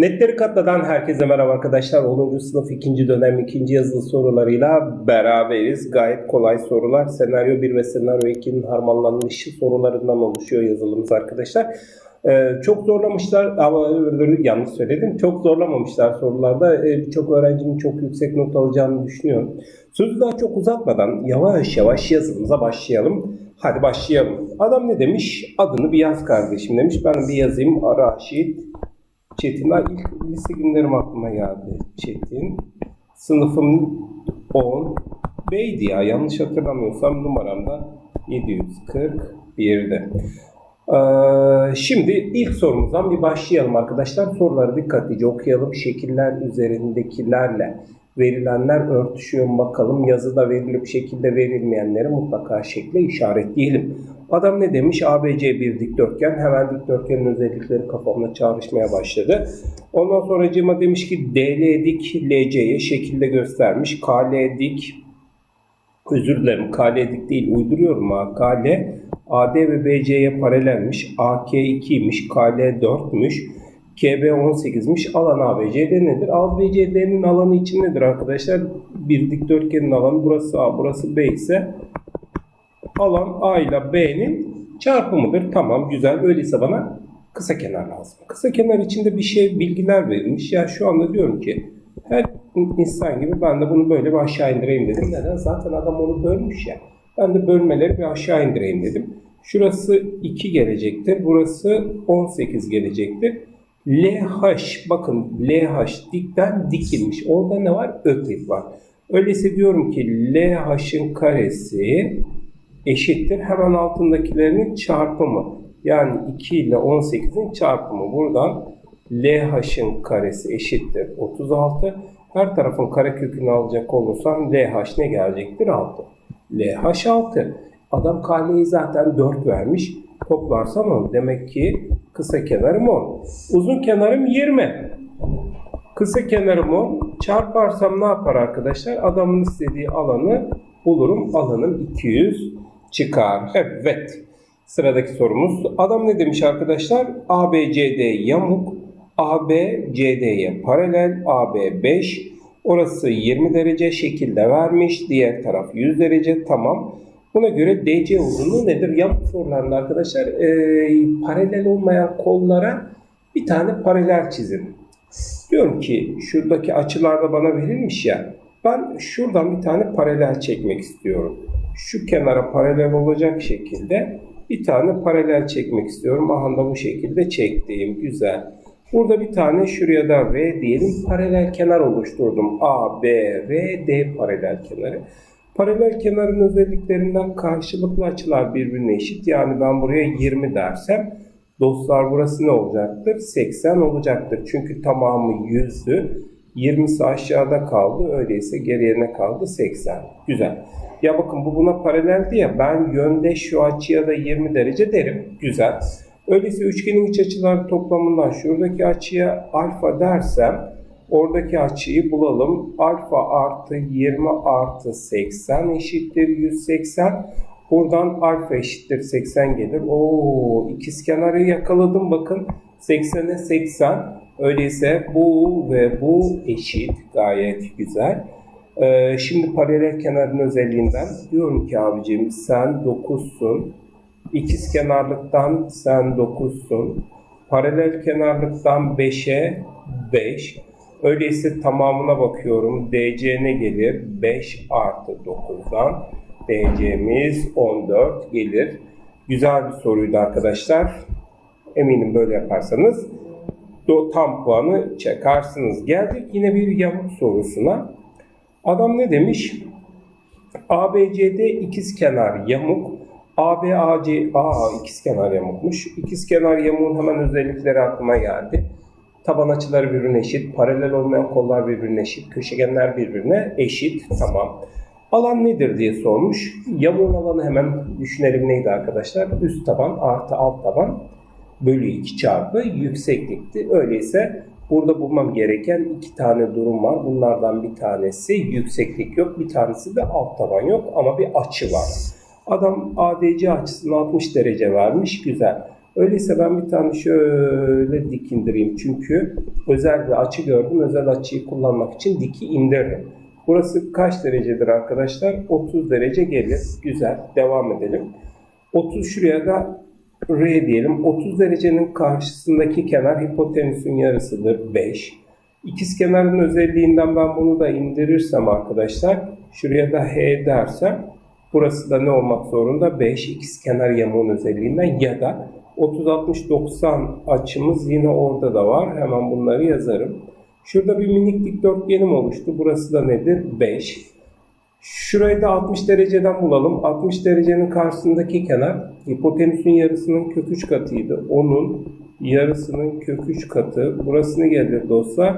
Netleri katladan herkese merhaba arkadaşlar. 10. sınıf 2. dönem 2. yazılı sorularıyla beraberiz. Gayet kolay sorular. Senaryo 1 ve senaryo 2'nin harmanlanmış sorularından oluşuyor yazılımız arkadaşlar. Ee, çok zorlamışlar ama yanlış söyledim. Çok zorlamamışlar sorularda. Ee, Birçok öğrencinin çok yüksek not alacağını düşünüyorum. Sözü daha çok uzatmadan yavaş yavaş yazılımıza başlayalım. Hadi başlayalım. Adam ne demiş? Adını bir yaz kardeşim demiş. Ben bir yazayım. Araşit Çetin. Ay, ilk lise günlerim aklıma geldi. Çetin. Sınıfım 10. B'ydi ya. Yanlış hatırlamıyorsam numaramda 741'de. Ee, şimdi ilk sorumuzdan bir başlayalım arkadaşlar. Soruları dikkatlice okuyalım. Şekiller üzerindekilerle verilenler örtüşüyor mu bakalım. Yazıda verilip şekilde verilmeyenleri mutlaka şekle işaretleyelim. Adam ne demiş? ABC bir dikdörtgen. Hemen dikdörtgenin özellikleri kafamda çağrışmaya başladı. Ondan sonra Cima demiş ki DL dik LC'ye şekilde göstermiş. KL dik özür dilerim KL dik değil uyduruyorum ha. KL AD ve BC'ye paralelmiş. AK 2'ymiş. KL 4'müş. KB 18'miş. Alan ABCD nedir? ABCD'nin alanı için nedir arkadaşlar? Bir dikdörtgenin alanı burası A, burası B ise alan A ile B'nin çarpımıdır. Tamam güzel. Öyleyse bana kısa kenar lazım. Kısa kenar içinde bir şey bilgiler verilmiş. Ya şu anda diyorum ki her insan gibi ben de bunu böyle bir aşağı indireyim dedim. Neden? Zaten adam onu bölmüş ya. Ben de bölmeleri bir aşağı indireyim dedim. Şurası 2 gelecektir. Burası 18 gelecektir. LH bakın LH dikten dikilmiş. Orada ne var? Öklit var. Öyleyse diyorum ki LH'ın karesi eşittir. Hemen altındakilerinin çarpımı. Yani 2 ile 18'in çarpımı. Buradan LH'ın karesi eşittir 36. Her tarafın karekökünü alacak olursam LH ne gelecektir? 6. LH 6. Adam KL'yi zaten 4 vermiş. Toplarsam 10. Demek ki kısa kenarım 10. Uzun kenarım 20. Kısa kenarım 10. Çarparsam ne yapar arkadaşlar? Adamın istediği alanı bulurum. Alanım 200 çıkar. Evet. Sıradaki sorumuz. Adam ne demiş arkadaşlar? ABCD yamuk. AB CD'ye paralel. AB 5. Orası 20 derece şekilde vermiş. Diğer taraf 100 derece. Tamam. Buna göre DC uzunluğu nedir? Yamuk sorularında arkadaşlar e, paralel olmayan kollara bir tane paralel çizin. Diyorum ki şuradaki açılarda bana verilmiş ya. Ben şuradan bir tane paralel çekmek istiyorum. Şu kenara paralel olacak şekilde bir tane paralel çekmek istiyorum. Aha da bu şekilde çektiğim güzel. Burada bir tane şuraya da R diyelim paralel kenar oluşturdum. A, B, R, D paralel kenarı. Paralel kenarın özelliklerinden karşılıklı açılar birbirine eşit. Yani ben buraya 20 dersem dostlar burası ne olacaktır? 80 olacaktır. Çünkü tamamı 100'dü. 20'si aşağıda kaldı. Öyleyse geriye ne kaldı? 80. Güzel. Ya bakın bu buna paraleldi ya. Ben yönde şu açıya da 20 derece derim. Güzel. Öyleyse üçgenin iç açıları toplamından şuradaki açıya alfa dersem oradaki açıyı bulalım. Alfa artı 20 artı 80 eşittir 180. Buradan alfa eşittir 80 gelir. Oo ikizkenarı yakaladım bakın. 80'e 80. Öyleyse bu ve bu eşit. Gayet güzel. Ee, şimdi paralel kenarın özelliğinden diyorum ki abicim sen 9'sun. İkiz kenarlıktan sen 9'sun. Paralel kenarlıktan 5'e 5. Öyleyse tamamına bakıyorum. DC ne gelir? 5 artı 9'dan. DC'miz 14 gelir. Güzel bir soruydu arkadaşlar. Eminim böyle yaparsanız do- tam puanı çekarsınız. Geldik yine bir yamuk sorusuna. Adam ne demiş? ABCD ikizkenar yamuk. ABAC aa ikizkenar yamukmuş. İkizkenar yamuğun hemen özellikleri aklıma geldi. Taban açıları birbirine eşit, paralel olmayan kollar birbirine eşit, köşegenler birbirine eşit. Tamam. Alan nedir diye sormuş. Yamuğun alanı hemen düşünelim neydi arkadaşlar? Üst taban artı alt taban bölü 2 çarpı yükseklikti. Öyleyse burada bulmam gereken iki tane durum var. Bunlardan bir tanesi yükseklik yok, bir tanesi de alt taban yok ama bir açı var. Adam ADC açısını 60 derece vermiş. Güzel. Öyleyse ben bir tane şöyle dik indireyim. Çünkü özel bir açı gördüm. Özel açıyı kullanmak için diki indiririm. Burası kaç derecedir arkadaşlar? 30 derece gelir. Güzel. Devam edelim. 30 şuraya da R diyelim. 30 derecenin karşısındaki kenar hipotenüsün yarısıdır 5. İkiz kenarın özelliğinden ben bunu da indirirsem arkadaşlar şuraya da H dersem burası da ne olmak zorunda? 5 ikiz kenar yamuğun özelliğinden ya da 30 60 90 açımız yine orada da var. Hemen bunları yazarım. Şurada bir minik dikdörtgenim oluştu. Burası da nedir? 5. Şurayı da 60 dereceden bulalım. 60 derecenin karşısındaki kenar hipotenüsün yarısının kök 3 katıydı. Onun yarısının kök 3 katı. Burası ne gelir dostlar?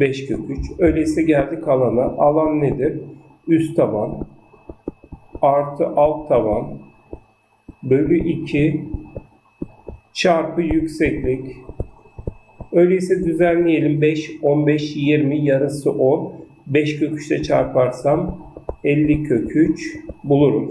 5 kök 3. Öyleyse geldik alana. Alan nedir? Üst taban artı alt taban bölü 2 çarpı yükseklik. Öyleyse düzenleyelim. 5, 15, 20 yarısı 10. 5 kök 3 ile çarparsam 50 kök 3 bulurum.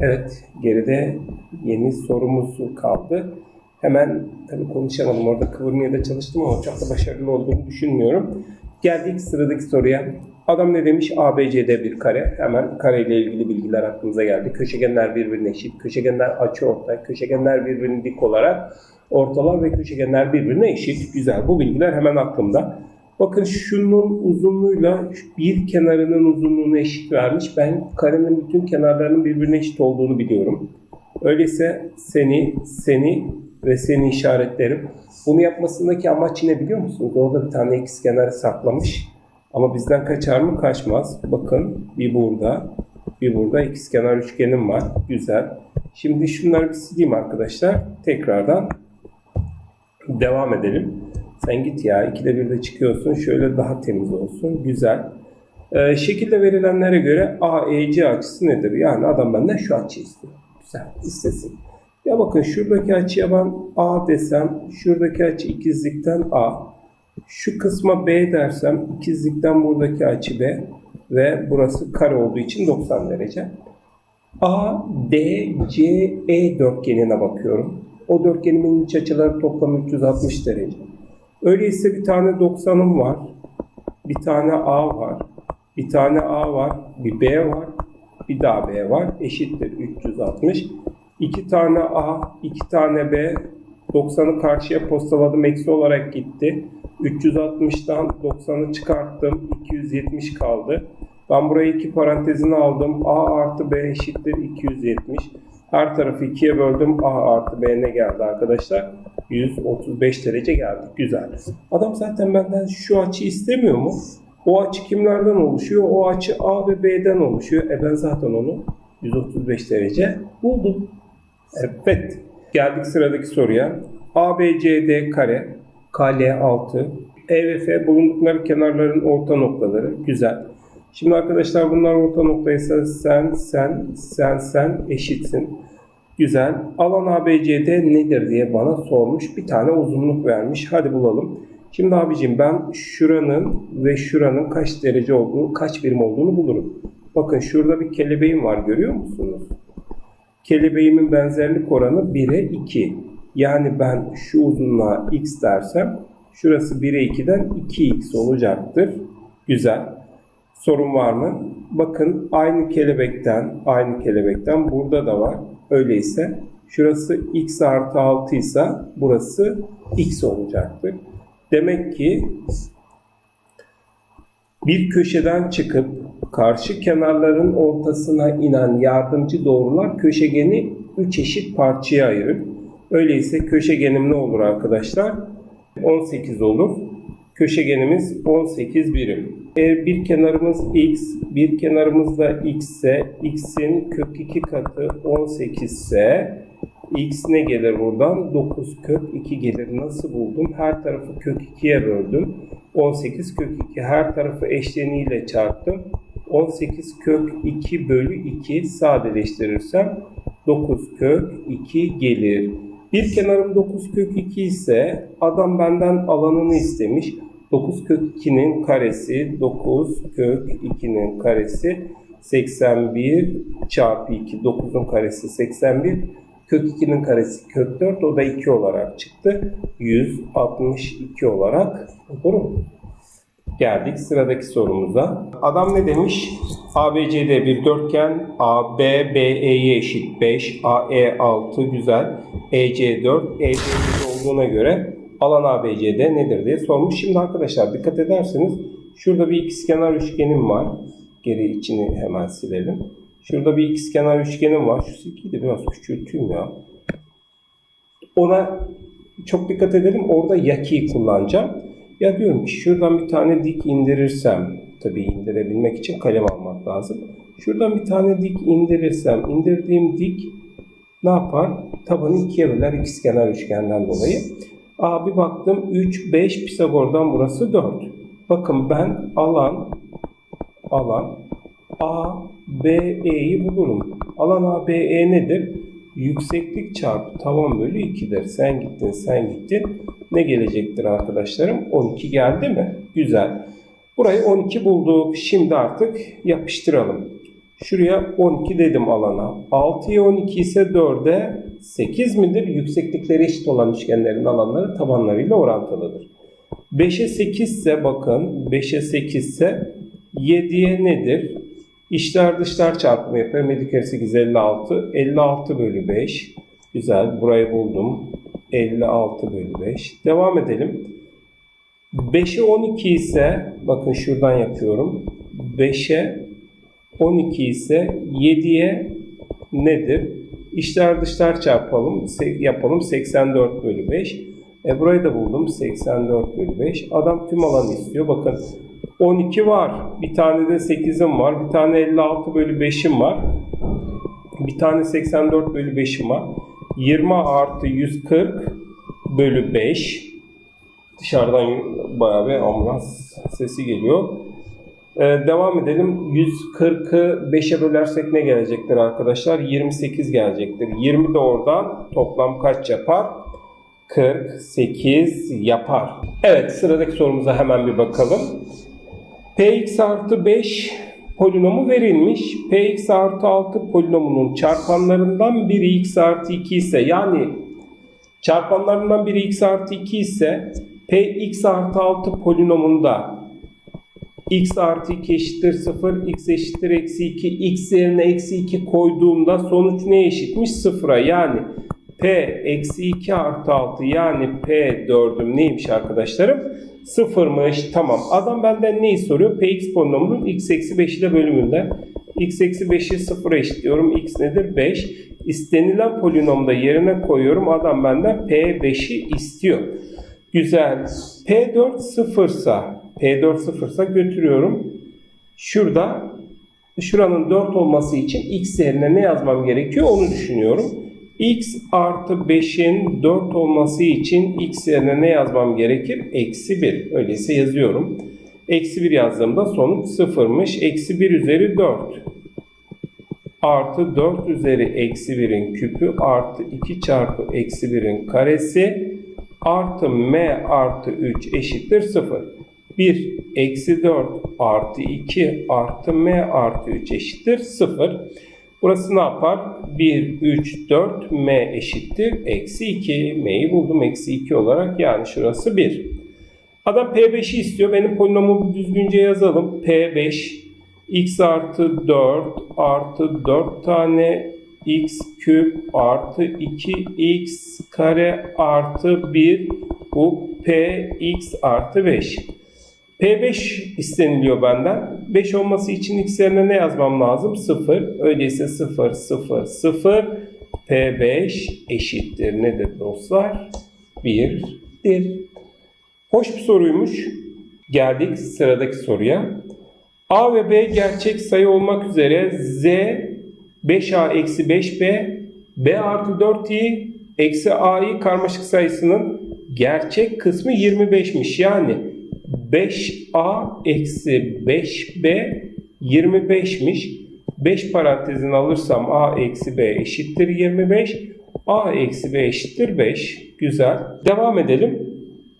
Evet geride yeni sorumuz kaldı. Hemen tabii konuşamadım orada kıvırmaya da çalıştım ama çok da başarılı olduğumu düşünmüyorum. Geldik sıradaki soruya. Adam ne demiş? ABCD bir kare. Hemen kareyle ilgili bilgiler aklımıza geldi. Köşegenler birbirine eşit. Köşegenler açıortay. Köşegenler birbirini dik olarak ortalar ve köşegenler birbirine eşit. Güzel. Bu bilgiler hemen aklımda. Bakın şunun uzunluğuyla bir kenarının uzunluğunu eşit vermiş. Ben karenin bütün kenarlarının birbirine eşit olduğunu biliyorum. Öyleyse seni, seni ve seni işaretlerim. Bunu yapmasındaki amaç ne biliyor musunuz? Orada bir tane x kenarı saklamış. Ama bizden kaçar mı? Kaçmaz. Bakın bir burada, bir burada ikizkenar üçgenim var. Güzel. Şimdi şunları bir sileyim arkadaşlar. Tekrardan devam edelim. Sen git ya. ikide bir de çıkıyorsun. Şöyle daha temiz olsun. Güzel. Ee, şekilde verilenlere göre AEC açısı nedir? Yani adam benden şu açıyı istiyor. Güzel. İstesin. Ya bakın şuradaki açıya ben A desem, şuradaki açı ikizlikten A. Şu kısma B dersem ikizlikten buradaki açı B ve burası kare olduğu için 90 derece. A, D, C, E dörtgenine bakıyorum. O dörtgenimin iç açıları toplamı 360 derece. Öyleyse bir tane 90'ım var. Bir tane A var. Bir tane A var. Bir B var. Bir daha B var. Eşittir 360. İki tane A, iki tane B. 90'ı karşıya postaladım. Eksi olarak gitti. 360'dan 90'ı çıkarttım. 270 kaldı. Ben buraya iki parantezini aldım. A artı B eşittir 270. Her tarafı ikiye böldüm. A artı B ne geldi arkadaşlar? 135 derece geldi. Güzel. Adam zaten benden şu açı istemiyor mu? O açı kimlerden oluşuyor? O açı A ve B'den oluşuyor. E ben zaten onu 135 derece buldum. Evet. Geldik sıradaki soruya. ABCD kare, KL 6, E ve F bulundukları kenarların orta noktaları. Güzel. Şimdi arkadaşlar bunlar orta noktaysa sen, sen, sen, sen eşitsin. Güzel. Alan ABCD nedir diye bana sormuş. Bir tane uzunluk vermiş. Hadi bulalım. Şimdi abicim ben şuranın ve şuranın kaç derece olduğunu, kaç birim olduğunu bulurum. Bakın şurada bir kelebeğim var görüyor musunuz? Kelebeğimin benzerlik oranı 1'e 2. Yani ben şu uzunluğa x dersem şurası 1'e 2'den 2x olacaktır. Güzel. Sorun var mı? Bakın aynı kelebekten, aynı kelebekten burada da var. Öyleyse şurası x artı 6 ise burası x olacaktır. Demek ki bir köşeden çıkıp karşı kenarların ortasına inen yardımcı doğrular köşegeni 3 eşit parçaya ayırır. Öyleyse köşegenim ne olur arkadaşlar? 18 olur. Köşegenimiz 18 birim. Eğer bir kenarımız x, bir kenarımız da x ise x'in kök 2 katı 18 ise x ne gelir buradan? 9 kök 2 gelir. Nasıl buldum? Her tarafı kök 2'ye böldüm. 18 kök 2 her tarafı eşleniğiyle çarptım. 18 kök 2 bölü 2 sadeleştirirsem 9 kök 2 gelir. Bir kenarım 9 kök 2 ise adam benden alanını istemiş. 9 kök 2'nin karesi 9 kök 2'nin karesi 81 çarpı 2 9'un karesi 81 Kök 2'nin karesi kök 4 o da 2 olarak çıktı. 162 olarak olur mu? Geldik sıradaki sorumuza. Adam ne demiş? ABCD bir dörtgen, AB BE'ye eşit 5, AE 6 güzel, EC 4, EC 1 olduğuna göre alan ABCD nedir diye sormuş. Şimdi arkadaşlar dikkat ederseniz şurada bir ikizkenar üçgenim var. Geri içini hemen silelim. Şurada bir ikizkenar üçgenim var. Şu silgiyi de biraz küçülteyim ya. Ona çok dikkat edelim. Orada yakiyi kullanacağım. Ya diyorum ki şuradan bir tane dik indirirsem, tabii indirebilmek için kalem almak lazım. Şuradan bir tane dik indirirsem, indirdiğim dik ne yapar? Tabanı ikiye böler ikizkenar üçgenden dolayı. Aa bir baktım 3, 5 Pisagor'dan burası 4. Bakın ben alan, alan A, B, E'yi bulurum. Alan A, B, E nedir? Yükseklik çarpı taban bölü 2'dir. Sen gittin, sen gittin. Ne gelecektir arkadaşlarım? 12 geldi mi? Güzel. Burayı 12 bulduk. Şimdi artık yapıştıralım. Şuraya 12 dedim alana. 6'ya 12 ise 4'e 8 midir? Yükseklikleri eşit olan üçgenlerin alanları tabanlarıyla orantılıdır. 5'e 8 ise bakın 5'e 8 ise 7'ye nedir? İşler dışlar çarpımı yapıyorum. 7 kere 8 56. 56 bölü 5. Güzel. Burayı buldum. 56 bölü 5. Devam edelim. 5'e 12 ise bakın şuradan yapıyorum. 5'e 12 ise 7'ye nedir? İşler dışlar çarpalım. Yapalım. 84 bölü 5. E burayı da buldum. 84 bölü 5. Adam tüm alanı istiyor. Bakın 12 var. Bir tane de 8'im var. Bir tane 56 bölü 5'im var. Bir tane 84 bölü 5'im var. 20 artı 140 bölü 5. Dışarıdan bayağı bir ambulans sesi geliyor. Ee, devam edelim. 140'ı 5'e bölersek ne gelecektir arkadaşlar? 28 gelecektir. 20 de oradan toplam kaç yapar? 48 yapar. Evet sıradaki sorumuza hemen bir bakalım. Px artı 5 polinomu verilmiş. Px artı 6 polinomunun çarpanlarından biri x artı 2 ise yani çarpanlarından biri x artı 2 ise Px artı 6 polinomunda x artı 2 eşittir 0, x eşittir eksi 2, x yerine eksi 2 koyduğumda sonuç ne eşitmiş? 0'a yani p eksi 2 artı 6 yani p 4'üm neymiş arkadaşlarım? 0'mış. Tamam. Adam benden neyi soruyor? px polinomunun x eksi 5 ile bölümünde. x eksi 5'i 0'a eşitliyorum. x nedir? 5. İstenilen polinomda yerine koyuyorum. Adam benden p5'i istiyor. Güzel. P4 sıfırsa, P4 sıfırsa götürüyorum. Şurada, şuranın 4 olması için x yerine ne yazmam gerekiyor onu düşünüyorum. x artı 5'in 4 olması için x yerine ne yazmam gerekir? Eksi 1. Öyleyse yazıyorum. Eksi 1 yazdığımda sonuç sıfırmış. Eksi 1 üzeri 4 artı 4 üzeri eksi 1'in küpü artı 2 çarpı eksi 1'in karesi artı m artı 3 eşittir 0. 1 eksi 4 artı 2 artı m artı 3 eşittir 0. Burası ne yapar? 1, 3, 4 m eşittir. Eksi 2. m'yi buldum eksi 2 olarak yani şurası 1. Adam P5'i istiyor. Benim polinomu düzgünce yazalım. P5 x artı 4 artı 4 tane x küp artı 2x kare artı 1 bu px artı 5. P5 isteniliyor benden. 5 olması için x yerine ne yazmam lazım? 0. Öyleyse 0, 0, 0. P5 eşittir. Nedir dostlar? 1'dir. Hoş bir soruymuş. Geldik sıradaki soruya. A ve B gerçek sayı olmak üzere Z 5A eksi 5B B artı 4i eksi A'yı karmaşık sayısının gerçek kısmı 25'miş. Yani 5A eksi 5B 25'miş. 5 parantezini alırsam A eksi B eşittir 25. A eksi B eşittir 5. Güzel. Devam edelim.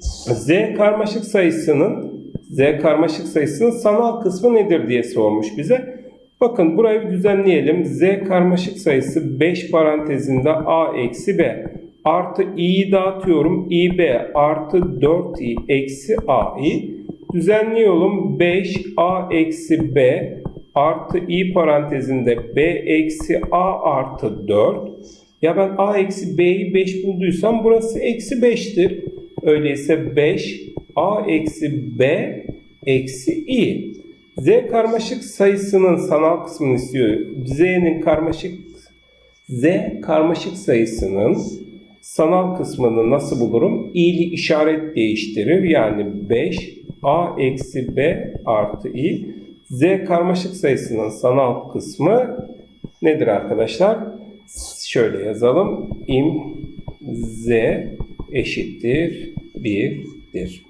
Z karmaşık sayısının Z karmaşık sayısının sanal kısmı nedir diye sormuş bize. Bakın burayı düzenleyelim. Z karmaşık sayısı 5 parantezinde A eksi B. Artı i'yi dağıtıyorum. İB artı 4i eksi a'yı. Düzenliyorum. 5a eksi b artı i parantezinde b eksi a artı 4. Ya ben a eksi b'yi 5 bulduysam burası eksi 5'tir. Öyleyse 5 a eksi b eksi i. Z karmaşık sayısının sanal kısmını istiyor. Z'nin karmaşık Z karmaşık sayısının sanal kısmını nasıl bulurum? İ'li işaret değiştirir. Yani 5 A eksi B artı I. Z karmaşık sayısının sanal kısmı nedir arkadaşlar? Şöyle yazalım. İm Z eşittir 1'dir.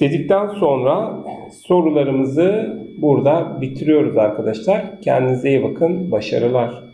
Dedikten sonra sorularımızı burada bitiriyoruz arkadaşlar. Kendinize iyi bakın. Başarılar.